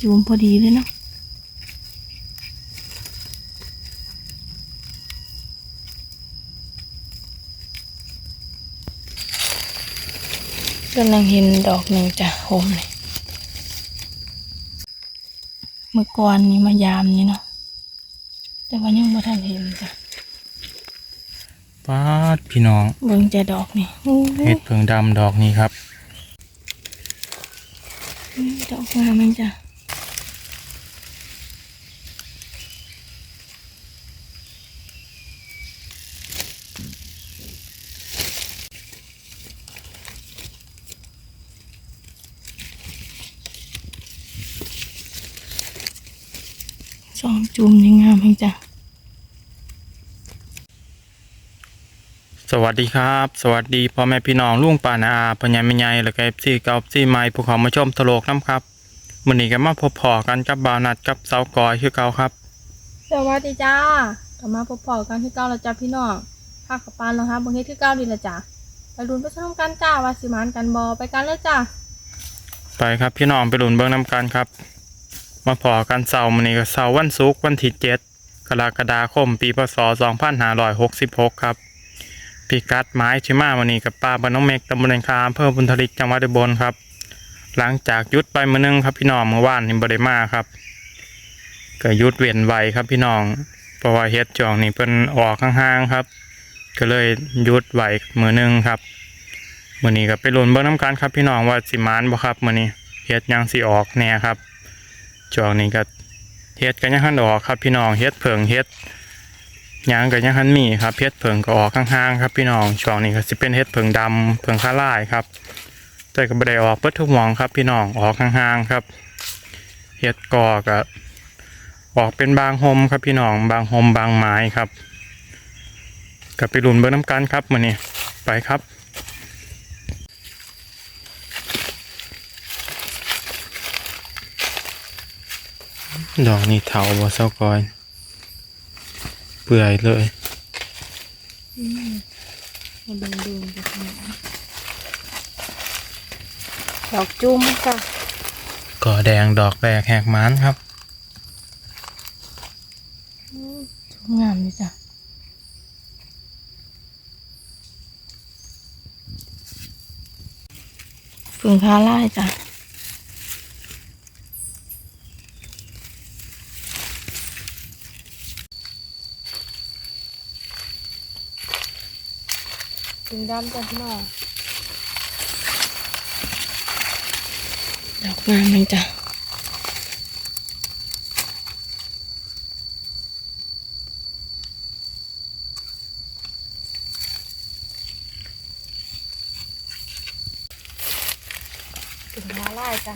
จูมพอดีเลยเนาะกำลังเห็นดอกหนึ่งจ้ะโฮมเลยเมื่อก่อนนี้มายามนี่เนาะแต่ว่ายังไม่ทันเห็นจ้ะป้าดพี่น้องเบิ่งแต่ดอกนี่โอ้ยเห็ดเพิงดำดอกนี้ครับ ดอกงามมันจ้ะ สองจุ่มนี่งามมันจ้ะสวัสดีครับ สวัสดีพ่อแม่พี่น้องลุงป่านาอาพญาแม่ใหญ่และก็เอฟซีเก่าซีใหม่ภูเขามาชมทะโลกน้ำครับมื้อนี้ก็มาพบพอกันกับบาวนัดกับเสากอยคือเก่าครับ สวัสดีจ้ากลับมาพบปอกันที่เก้าแล้วจ้าพี่น้องภาคกับปานแล้วครับบางทีที่เก้าดีละจ้ะไปรุนไปชมกันจ้าว่าสิมานกันบอไปกันเลยจ้าไปครับพี่น้องไปหลุนเบิ้งน้ำกันครับ มาพอกันเสาร์มื้อนี้ก็เสาร์วันศุกร์วันที่7กรกฎาคม ปีพศ 2566 ครับปีกัดไม้ชิมาวันนี้กับป้าบ้านน้องเมกตำบลแหลงคาอำเภอบุญทลิกจังหวัดอุบลครับ หลังจากยุดไปมื้อนึงครับพี่น้องเมื่อวานนี่บ่ได้มาครับ ก็ยุดเวียนไวครับพี่น้อง เพราะว่าเฮ็ดจ่องนี่เพิ่นออกข้างๆครับ ก็เลยยุดไวมื้อนึงครับมื้อนี้ก็ไปลุ้นเบิ่งน้ำกันครับพี่น้องว่าสิมานบ่ครับมื้อนี้เฮ็ดยังสิออกแน่ครับ จ่องนี้ก็เฮ็ดก็ยังทันออกครับพี่น้องเฮ็ดเผิงเฮ็ดยังก็ยังทันมีครับเฮ็ดเผิงก็ออกข้างๆครับ พี่น้องช่วงนี้ก็สิเป็นเฮ็ดเผิงดำเผิงข้าล่ายครับ แต่ก็บ่ได้ออกเบิดทุกหมองครับ พี่น้องออกห่างๆครับเฮ็ดกอก็ออกเป็นบางโฮมครับพี่น้องบางโฮมบางไม้ครับกับไปลุนเบอร์น้ำกันครับมือนี้ไปครับ ดอกนี่เถาบ่เศร้ากอยเปื่อยเลยมาดูดูจ้ะดอกจุ่มจ้ะก่อแดงดอกแรกแหกมันครับจุ่มงามเลยจ้ะฝึงค้าไล่จ้ะ ถึงดำจ้ะพี่น้องดอกงามเลยจ้ะถึงมาไล่จ้ะ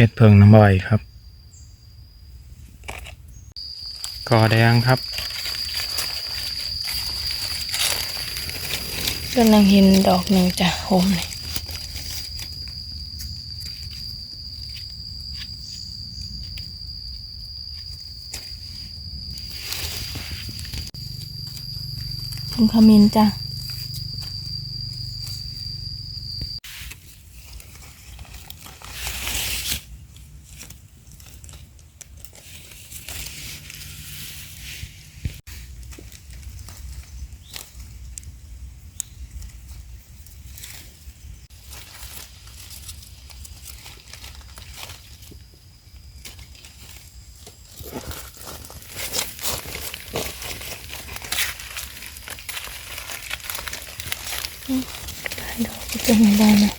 เฮ็ดเพิงน้ำบ่อยครับกอแดงครับกำลังเห็นดอกหนึ่งจ้ะโฮมเลยขมิ้นจ้ะ ด้ดอกก็จะไม่ได้นะ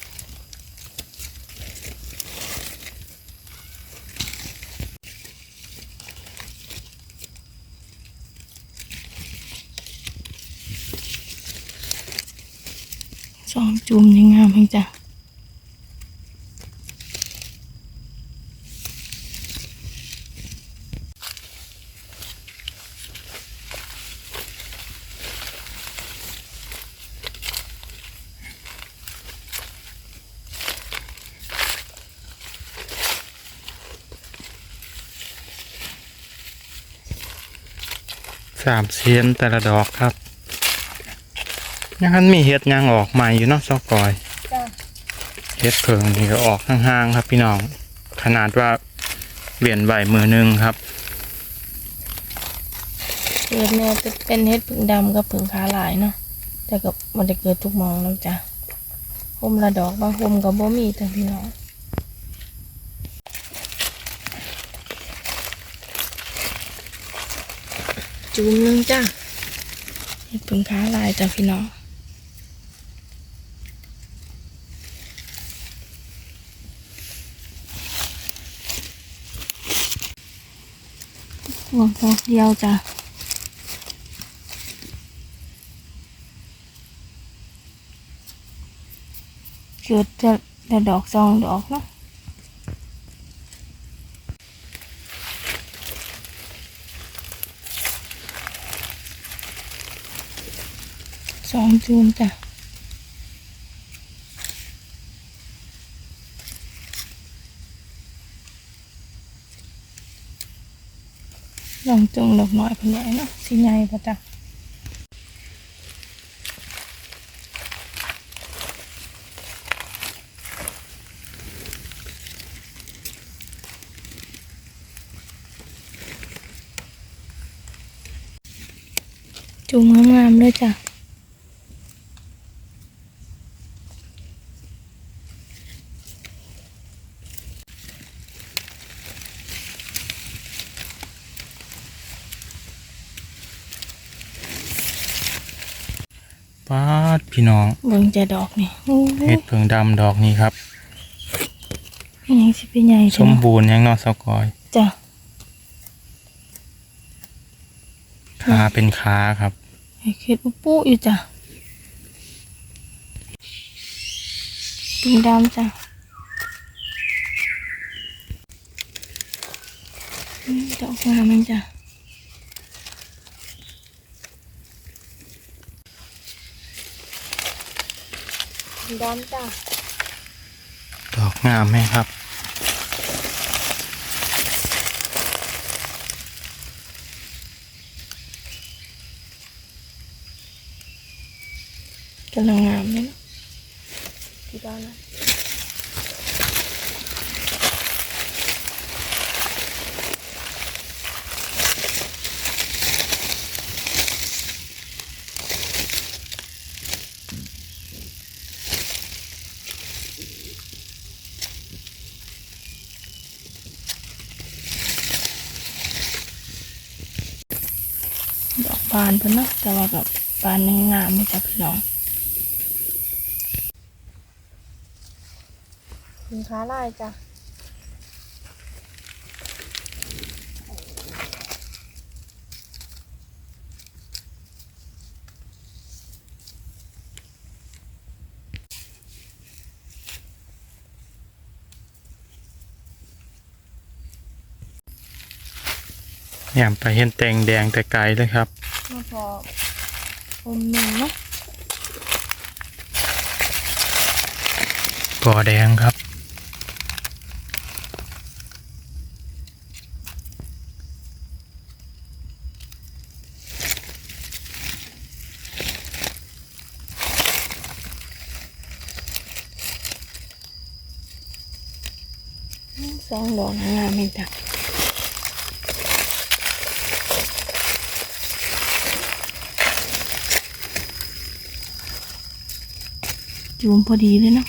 สองจุ่มนี่งามจริงจ้ะ สามเซียนแต่ละดอกครับยังคันมีเห็ดหยังออกใหม่อยู่เนาะซอกกอยจ้าเฮ็ดเพิงนี่ก็ออกห่างๆครับพี่น้อง ขนาดว่าเปลี่ยนใบมือหนึงครับเกิดเนี่ยจะเป็นเฮ็ดผึ่งดำกับผึ่งขาลายเนาะแต่ก็มันจะเกิดทุกหมองแล้วจ้ะห่มละดอกบางห่มกับบ่มีแต่พี่น้อง จูมหนึงจ้ะเฮ็ดผึ่งขาลายจ้ะพี่น้องห่วงพอกเดียวจ้ะเกิดจะดอกซองดอกเนาะ สองจูนจ้ะลองจุงดอกน้อยพนใหญ่เนาะสีใหญ่ปะจ้ะจุ่มงามๆเลยจ้ะ ป้าดพี่น้องเบิ่งจะดอกนี่โอ้ยเห็ดเพิงดำดอกนี้ครับยังสิเป็นใหญ่สจ้ะมบูรณ์ยังเนอซอกอยจ้ะขาเป็นขาครับไอ้เข็ดอุปุอยู่จ้ะปิงดำจ้ะอืมดอกงามมันจ้ะ ดำจ้ะดอกงามไหมครับ กำลังงามเลยเนาะที่บ้านนะ บานเพิ่นเนาะแต่ว่ากับบานยังงามไม่จ้ะพี่น้องสินค้าลายจ้ะแหมไปเห็นแตงแดงแต่ไกลเลยครับมา พออมหนึ่งเนาะกอแดงครับ สองดอกงามเองจ้ะ จูมพอดีเลยเนาะ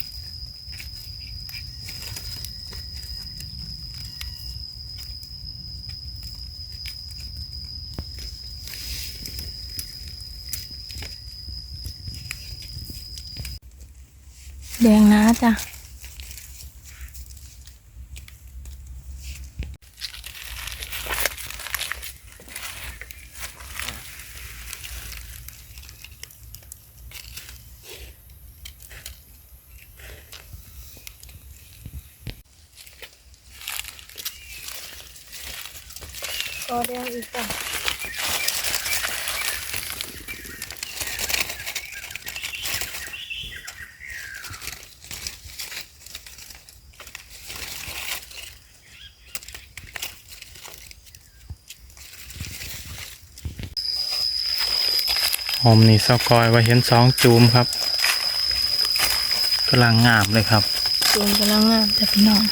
แดงนะจ้ะ ก็แดงอีกจ้ะหอมนี่สกอยไว้เห็นสองจูมครับกำลังงามเลยครับ จูงกำลังงามจ้ะพี่น้อง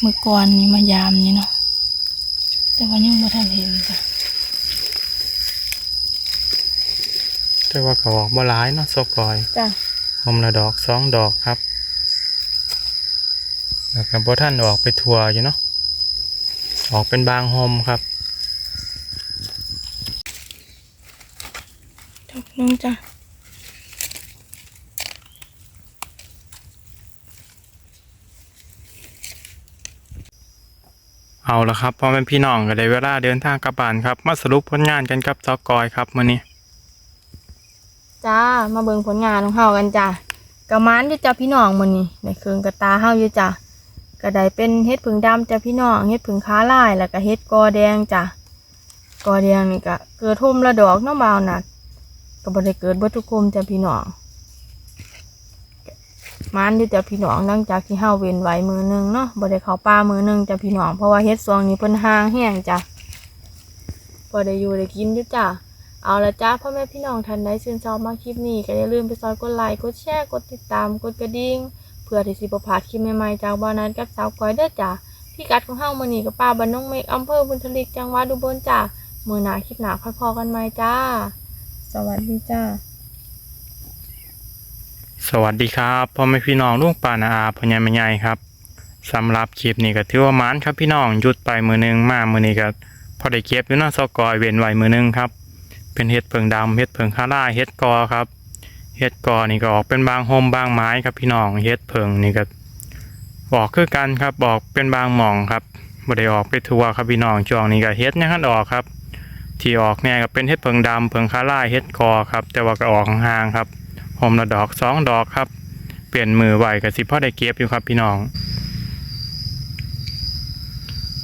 เมื่อก่อนนี่มายามนี่เนาะ แต่ว่ายังไม่ทันเห็นจ้ะแต่ว่าเขาออกบ่ร้ายเนาะสกอยจ้ะหอมละดอกสองดอกครับแล้วก็บ่ท่านออกไปทัวร์อยู่เนาะออกเป็นบางหอมครับดอกหนึงจ้ะ เอาละครับพ่อแม่พี่น้องก็ได้เวลาเดินทางกลับบ้านครับ มาสรุปผลงานกันกับสกอยครับมื้อนี้จ้ามาเบิ่งผลงานของเฮากันจ้ะกระมานอยู่จ้ะพี่น้องมื้อนี้ในเครื่องกระตาเฮาอยู่จ้ะก็ได้เป็นเฮ็ดผึ่งดำจ้ะพี่น้องเฮ็ดผึ่งขาลายแล้วก็เฮ็ดกอแดงจ้ะกอแดงนี่ก็เกิดทุ่มละดอกเนาะบ่าวนัดก็บ่ได้เกิดบ่ทุกคมจ้ะพี่น้อง มานอยู่จ้ะพี่น้องหลังจากที่เฮาเว้นไว้มือหนึงเนาะบ่ได้เข้าป่ามือหนึงจ้ะพี่น้องเพราะว่าเฮ็ดช่วงนี้เพิ่นห่างแห้งจ้ะบ่ได้อยู่ได้กินอยู่จ้ะเอาละจ้าพ่อแม่พี่น้องท่านใดชื่นชอบมาคลิปนี้ก็อย่าลืมไปซอยกดไลค์กดแชร์กดติดตามกดกระดิ่งเพื่อที่สิบพลาดคลิปใหม่ๆจากบ้านนั้นกับสาวก้อยเด้อจ้าพี่กัดของเฮามื้อนี้กับป้าบ้านน้องเมฆอำเภอบุญทลิกจังหวัดอุบลจ้ามื้อหน้าคลิปหน้าค่อยพอกันใหม่จ้า สวัสดีจ้า สวัสดีครับพ่อแม่พี่น้องลุงป้านาอาพ่อใหญ่แม่ใหญ่ครับสำหรับคลิปนี้ก็ถือว่ามานครับพี่น้องหยุดไปมือหนึงมามือนี้ก็พอได้เก็บอยู่เนาะสกอยเว้นไว้มือหนึงครับ เป็นเห็ดเพิงดำเห็ดเพิงคาร่าเห็ดกอครับเห็ดกอนี่ก็ออกเป็นบางโฮมบางไม้ครับพี่น้องเห็ดเพิงนี่ก็ออกคือกันครับออกเป็นบางหม่องครับบ่ได้ออกไปทั่วครับพี่น้องช่วงนี้ก็เห็ดยังคันออกครับ ที่ออกเนี่ยก็เป็นเห็ดเพิงดำเพิงคาร่าเห็ดกอครับ แต่ว่าก็ออกห่างครับ หอมละดอกสองดอกครับ เปลี่ยนมือไหวกับสิพ่อได้เก็บอยู่ครับพี่น้อง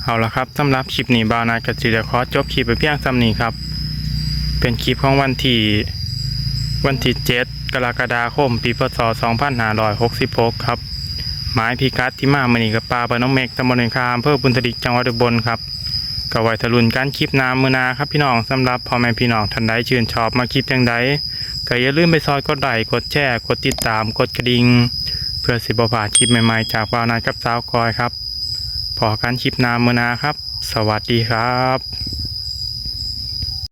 เอาละครับสำหรับคลิปนี้บาวนากับจิเดขอจบคลิปไปเพียงซ้ำนี้ครับ เป็นคลิปของวันที่วันที่7กรกฎาคม ปีพศ2566 ครับ หมายพิกัดที่มามือนีกับปลาบานน้องเมกตำบลเนคามอำเภอบุญตดิกจังหวัดอุบลครับก็ไวทะลุนการคลิปน้ำมือนาครับพี่น้องสำหรับพ่อแม่พี่น้องท่านใดชื่นชอบมาคลิปจังใด ก็อย่าลืมไปซอยกดไลค์กดแชร์กดติดตามกดกระดิ่งเพื่อสิบผ่าดคลิปใหม่ๆ จากวาวนายกับสาวกอยครับพอกันคลิปนามมือนาครับ สวัสดีครับ